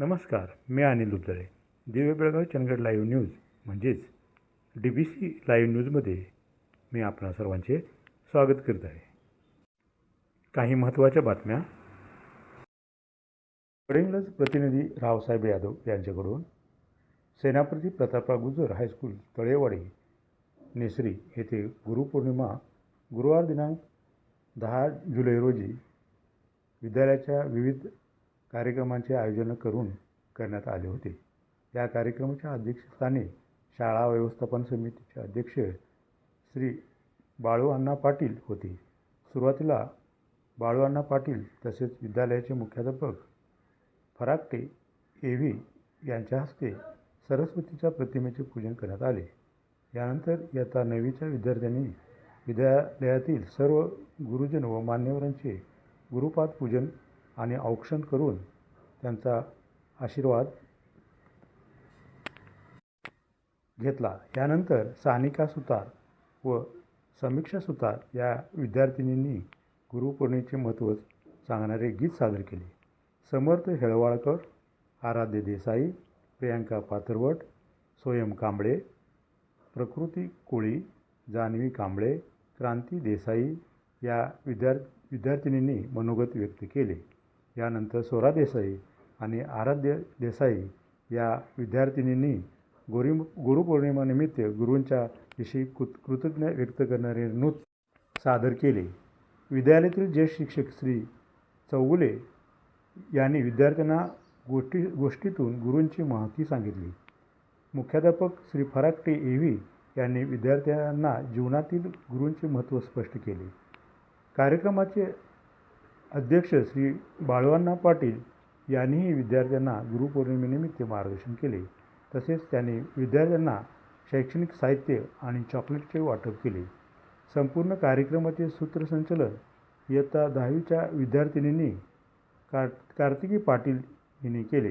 नमस्कार मी Anil Udale. Divya Belgaum Chandgad live news म्हणजेच D B C live न्यूजमध्ये मी आपणा सर्वांचे स्वागत करत आहे. काही महत्त्वाच्या बातम्या. वडिंग्लज प्रतिनिधी रावसाहेब यादव यांच्याकडून सेनापती प्रतापराव गुजर हायस्कूल तळेवाडी नेसरी येथे गुरुपौर्णिमा गुरुवार दिनांक दहा जुलै रोजी विद्यालयाच्या विविध कार्यक्रमांचे आयोजन करून करण्यात आले होते. या कार्यक्रमाच्या अध्यक्षस्थानी शाळा व्यवस्थापन समितीचे अध्यक्ष श्री बाळूअण्णा पाटील होते. सुरुवातीला बाळूअण्णा पाटील तसेच विद्यालयाचे मुख्याध्यापक फराकटे ए व्ही यांच्या हस्ते सरस्वतीच्या प्रतिमेचे पूजन करण्यात आले. यानंतर इयत्ता नववीच्या विद्यार्थ्यांनी विद्यालयातील सर्व गुरुजन व मान्यवरांचे गुरुपाद पूजन आणि औक्षण करून त्यांचा आशीर्वाद घेतला. यानंतर सानिका सुतार व समीक्षा सुतार या विद्यार्थिनींनी गुरुपौर्णिमेचे महत्त्व सांगणारे गीत सादर केले. समर्थ हेळवाळकर आराध्य देसाई प्रियांका पाथरवट स्वयं कांबळे प्रकृती कोळी जान्हवी कांबळे क्रांती देसाई या विद्यार विद्यार्थिनींनी मनोगत व्यक्त केले. यानंतर सोरा देसाई आणि आराध्य देसाई या विद्यार्थिनींनी गुरु गुरुपौर्णिमानिमित्त गुरूंच्या विषयी कृत कृतज्ञ व्यक्त करणारे नृत्य सादर केले. विद्यालयातील ज्येष्ठ शिक्षक श्री चौगुले यांनी विद्यार्थ्यांना गोष्टी गोष्टीतून गुरूंची माहिती सांगितली. मुख्याध्यापक श्री फराकटे ए व्ही यांनी विद्यार्थ्यांना जीवनातील गुरूंचे महत्त्व स्पष्ट केले. कार्यक्रमाचे अध्यक्ष श्री बाळवांना पाटील यांनीही विद्यार्थ्यांना गुरुपौर्णिमेनिमित्त मार्गदर्शन केले. तसेच त्यांनी विद्यार्थ्यांना शैक्षणिक साहित्य आणि चॉकलेटचे वाटप केले. संपूर्ण कार्यक्रमाचे सूत्रसंचलन इयत्ता दहावीच्या विद्यार्थिनींनी कार कार्तिकी पाटील हिने केले.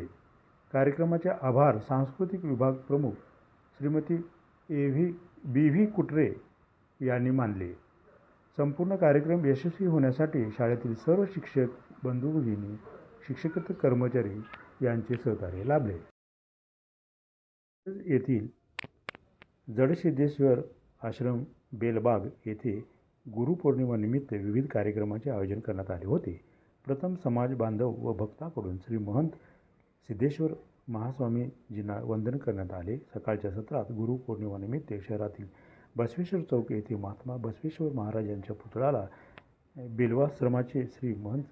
कार्यक्रमाचे आभार सांस्कृतिक विभाग प्रमुख Shrimati A V B V Kutre यांनी मानले. संपूर्ण कार्यक्रम यशस्वी होण्यासाठी शाळेतील सर्व शिक्षक बंधू भगिनी शिक्षकेतर कर्मचारी यांचे सहकार्य लाभले. येथील जडसिद्धेश्वर आश्रम बेलबाग येथे गुरुपौर्णिमानिमित्त विविध कार्यक्रमांचे आयोजन करण्यात आले होते. प्रथम समाज बांधव व भक्ताकडून श्री महंत सिद्धेश्वर महास्वामीजींना वंदन करण्यात आले. सकाळच्या सत्रात गुरुपौर्णिमानिमित्त शहरातील बसवेश्वर चौक येथे महात्मा बसवेश्वर महाराज यांच्या पुतळ्याला बेलवाश्रमाचे श्री महंत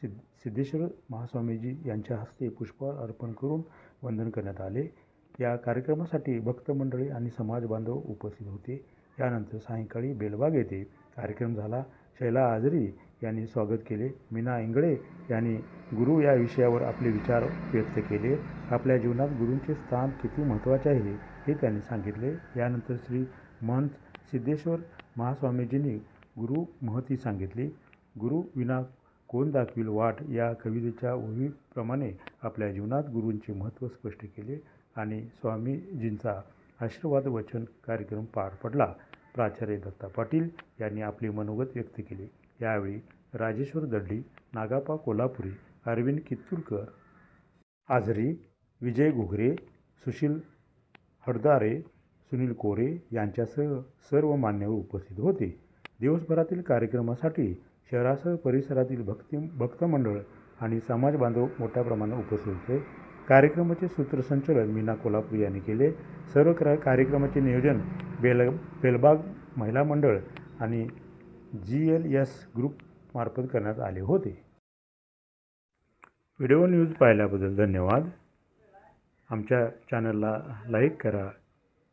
सिद्ध सिद्धेश्वर महास्वामीजी यांच्या हस्ते पुष्पहार अर्पण करून वंदन करण्यात आले. या कार्यक्रमासाठी भक्तमंडळी आणि समाज बांधव उपस्थित होते. यानंतर सायंकाळी बेलबाग येथे कार्यक्रम झाला. शैला आजरी यांनी स्वागत केले. मीना इंगळे यांनी गुरु या विषयावर आपले विचार व्यक्त केले. आपल्या जीवनात गुरूंचे स्थान किती महत्त्वाचे आहे हे त्यांनी सांगितले. यानंतर श्री महंत सिद्धेश्वर महास्वामीजींनी गुरु महती सांगितली. गुरु विना कोण दाखवील वाट या कवितेच्या ओळीप्रमाणे आपल्या जीवनात गुरूंचे महत्त्व स्पष्ट केले आणि स्वामीजींचा आशीर्वाद वचन कार्यक्रम पार पडला. प्राचार्य दत्ता पाटील यांनी आपले मनोगत व्यक्त केले. यावेळी राजेश्वर दड्डी नागापा कोल्हापुरी अरविंद कित्तूरकर आझरी विजय घुगरे सुशील हडदारे सुनील कोरे यांच्यासह सर्व मान्यवर उपस्थित होते. दिवसभरातील कार्यक्रमासाठी शहरासह परिसरातील भक्ती भक्तमंडळ आणि समाज बांधव मोठ्या प्रमाणात उपस्थित होते. कार्यक्रमाचे सूत्रसंचालन मीना कोल्हापूर यांनी केले. सर्व क्र कार्यक्रमाचे नियोजन बेल बेलबाग महिला मंडळ आणि जी एल एस ग्रुपमार्फत करण्यात आले होते. व्हिडिओ न्यूज पाहिल्याबद्दल धन्यवाद. आमच्या चॅनलला लाईक करा